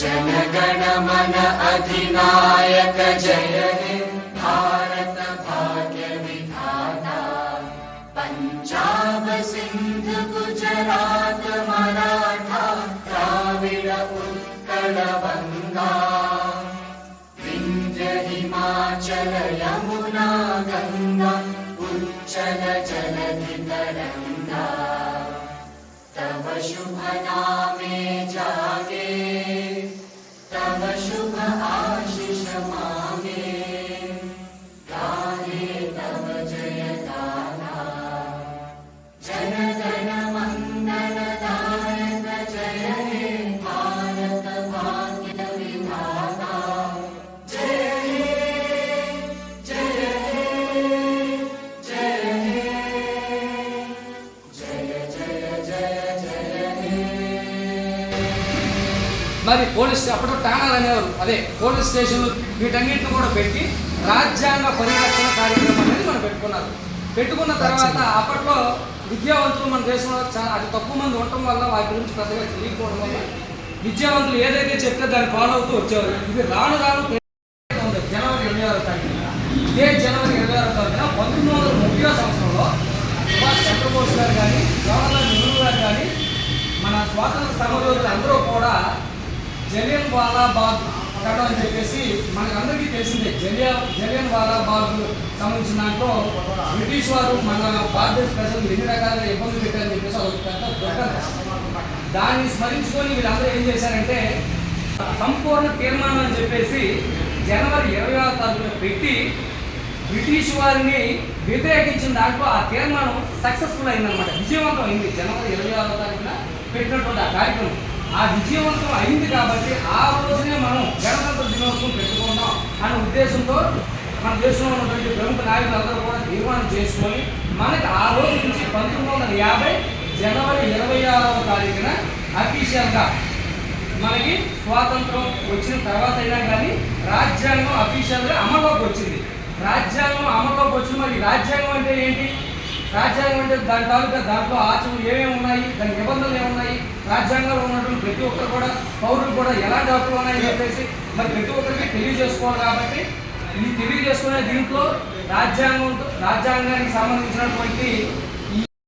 जनगण मन अधिनायक जय हे भारत भाग्य विधाता। पञ्जाब सिन्ध गुजरात मराठा द्राविड उत्कल गङ्गा विन्ध्य हिमाचल यमुना गङ्गा उच्चल जलधि तरङ्गा तव शुभ మరి పోలీస్ అప్పుడు ఠాణాలు అనేవారు. అదే పోలీస్ స్టేషన్లు వీటన్నిటిని కూడా పెట్టి రాజ్యాంగ పరిరక్షణ కార్యక్రమం అనేది మనం పెట్టుకున్నారు. పెట్టుకున్న తర్వాత అప్పట్లో విద్యావంతులు మన దేశంలో చాలా అతి తక్కువ మంది ఉండటం వల్ల వాటి గురించి పెద్దగా తెలియకపోవడం వల్ల విద్యావంతులు ఏదైతే చెప్తే దాన్ని ఫాలో అవుతూ వచ్చేవారు. ఇది రాను రాను. జనవరి ఇరవై ఆరో తారీఖున. ఇదే జనవరి ఇరవై ఆరో తారీఖున పంతొమ్మిది వందల ముప్పై సంవత్సరంలో సుభాష్ చంద్రబోస్ గారు కానీ జవహర్లాల్ నెహ్రూ గారు కానీ మన స్వాతంత్ర సమరయోధులు అందరూ కూడా జలియన్ వాలా బాగ్ కట్టడం అని చెప్పేసి మనకందరికీ తెలిసిందే. జలియా జలియన్ వాలా బాగ్ సంబంధించిన దాంట్లో బ్రిటిష్ వారు మన భారతదేశ ప్రజలు ఎన్ని రకాలుగా ఇబ్బందులు పెట్టారని చెప్పేసి ఒక పెద్ద దాన్ని స్మరించుకొని వీళ్ళందరూ ఏం చేశారంటే సంపూర్ణ తీర్మానం అని చెప్పేసి జనవరి ఇరవై ఆరు తారీఖున పెట్టి బ్రిటిష్ వారిని వ్యతిరేకించిన దాంట్లో ఆ తీర్మానం సక్సెస్ఫుల్ అయిందనమాట విజయవంతం అయింది జనవరి ఇరవై ఆరో తారీఖున పెట్టినటువంటి ఆ కార్యక్రమం. ఆ విజయవంతం అయింది కాబట్టి ఆ రోజునే మనం గణతంత్ర దినోత్సవం పెట్టుకుందాం అనే ఉద్దేశంతో మన దేశంలో ఉన్నటువంటి ప్రముఖ నాయకులందరూ కూడా తీర్మానం చేసుకొని మనకి ఆ రోజు నుంచి పంతొమ్మిది వందల యాభై జనవరి ఇరవై ఆరవ తారీఖున అఫీషియల్గా మనకి స్వాతంత్రం వచ్చిన తర్వాత అయినా కానీ రాజ్యాంగం అఫీషియల్గా అమల్లోకి వచ్చింది. రాజ్యాంగం అమల్లోకి వచ్చింది. మరి రాజ్యాంగం అంటే ఏంటి? రాజ్యాంగం అంటే దాని తాలూకా దాంట్లో ఆచరణలు ఏమేమి ఉన్నాయి దాని నిబంధనలు ఏమున్నాయి రాజ్యాంగంలో ఉన్నటువంటి ప్రతి ఒక్కరు కూడా పౌరులు కూడా ఎలాంటి హక్కులు ఉన్నాయని చెప్పేసి మరి ప్రతి ఒక్కరికి తెలియజేసుకోవాలి కాబట్టి ఇది తెలియజేసుకునే దీంట్లో రాజ్యాంగం రాజ్యాంగానికి సంబంధించినటువంటి